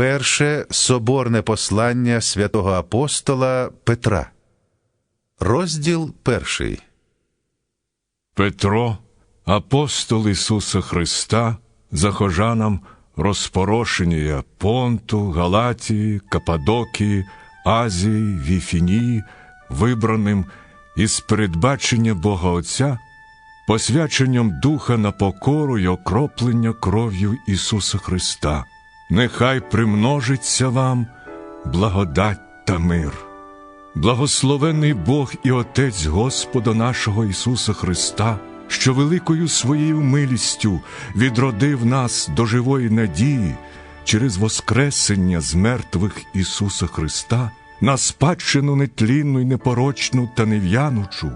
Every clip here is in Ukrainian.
Перше соборне послання святого апостола Петра. Розділ перший. Петро, апостол Ісуса Христа, захожанам розпорошення Понту, Галатії, Кападокії, Азії, Віфінії, вибраним із передбачення Бога Отця, посвяченням Духа на покору й окроплення кров'ю Ісуса Христа. Нехай примножиться вам благодать та мир. Благословений Бог і Отець Господа нашого Ісуса Христа, що великою своєю милістю відродив нас до живої надії через Воскресення з мертвих Ісуса Христа, на спадщину нетлінну й непорочну та нев'янучу,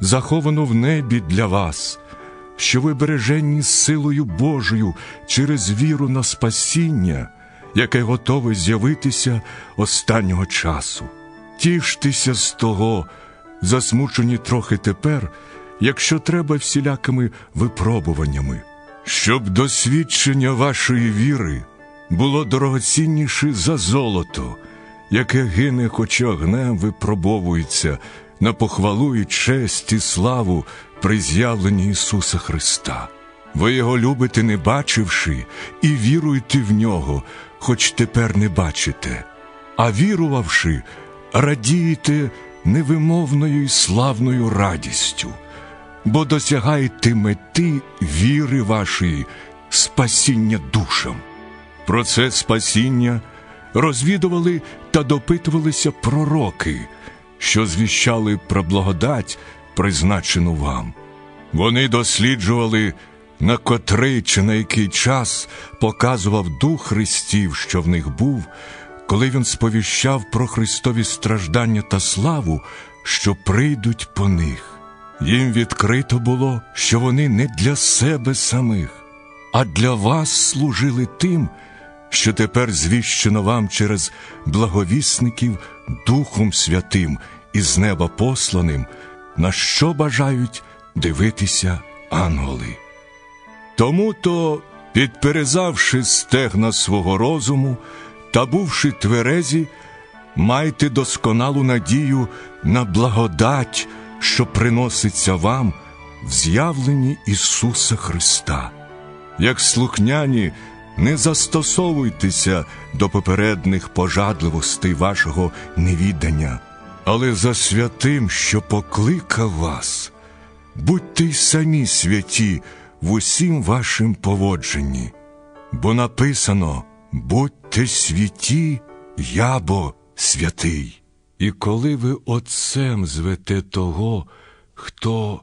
заховану в небі для вас, що ви бережені силою Божою через віру на спасіння, яке готове з'явитися останнього часу. Тіштеся з того, засмучені трохи тепер, якщо треба всілякими випробуваннями, щоб досвідчення вашої віри було дорогоцінніше за золото, яке гине, хоч огнем випробовується на похвалу і честь і славу при з'явленні Ісуса Христа. Ви його любите, не бачивши, і віруєте в нього, хоч тепер не бачите, а вірувавши, радієте невимовною і славною радістю, бо досягаєте мети віри вашої, спасіння душам. Про це спасіння розвідували та допитувалися пророки, що звіщали про благодать, призначену вам. Вони досліджували, на котрий чи на який час показував Дух Христів, що в них був, коли він сповіщав про Христові страждання та славу, що прийдуть по них. Їм відкрито було, що вони не для себе самих, а для вас служили тим, що тепер звіщено вам через благовісників Духом Святим із неба посланим, на що бажають дивитися ангели. Тому то, підперезавши стегна свого розуму та бувши тверезі, майте досконалу надію на благодать, що приноситься вам в з'явленні Ісуса Христа. Як слухняні, не застосовуйтеся до попередних пожадливостей вашого невідання, але за святим, що покликав вас, будьте й самі святі в усім вашим поводженні, бо написано будьте святі, я бо святий. І коли ви Отцем звете того, хто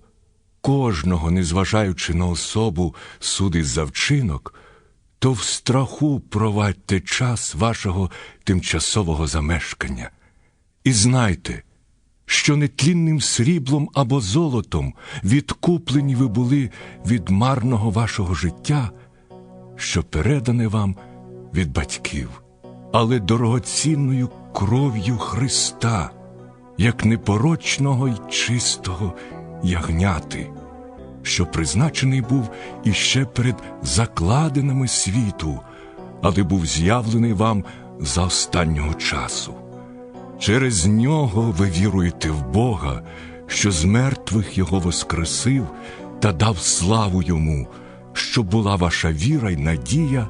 кожного, незважаючи на особу, судить за вчинок, то в страху провадьте час вашого тимчасового замешкання. І знайте, що нетлінним сріблом або золотом відкуплені ви були від марного вашого життя, що передане вам від батьків, але дорогоцінною кров'ю Христа, як непорочного й чистого ягняти, що призначений був іще перед закладинами світу, але був з'явлений вам за останнього часу. Через нього ви віруєте в Бога, що з мертвих Його воскресив та дав славу йому, щоб була ваша віра й надія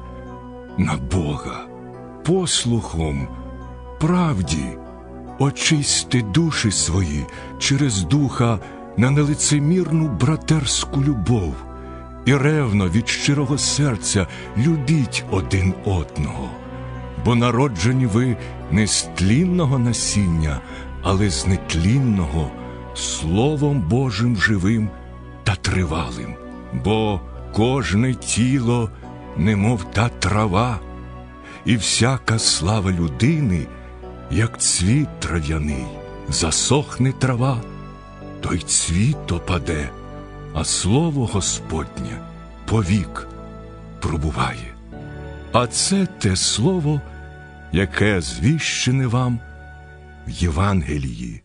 на Бога. Послухом, правді, очисти душі свої через духа на нелицемірну братерську любов і ревно від щирого серця любіть один одного бо народжені ви не з тлінного насіння, але з нетлінного, Словом Божим живим та тривалим, бо кожне тіло, немов та трава, і всяка слава людини, як цвіт трав'яний, засохне трава, то й цвіт опаде, а слово Господнє повік пробуває. А це те слово, яке звіщене вам в Євангелії.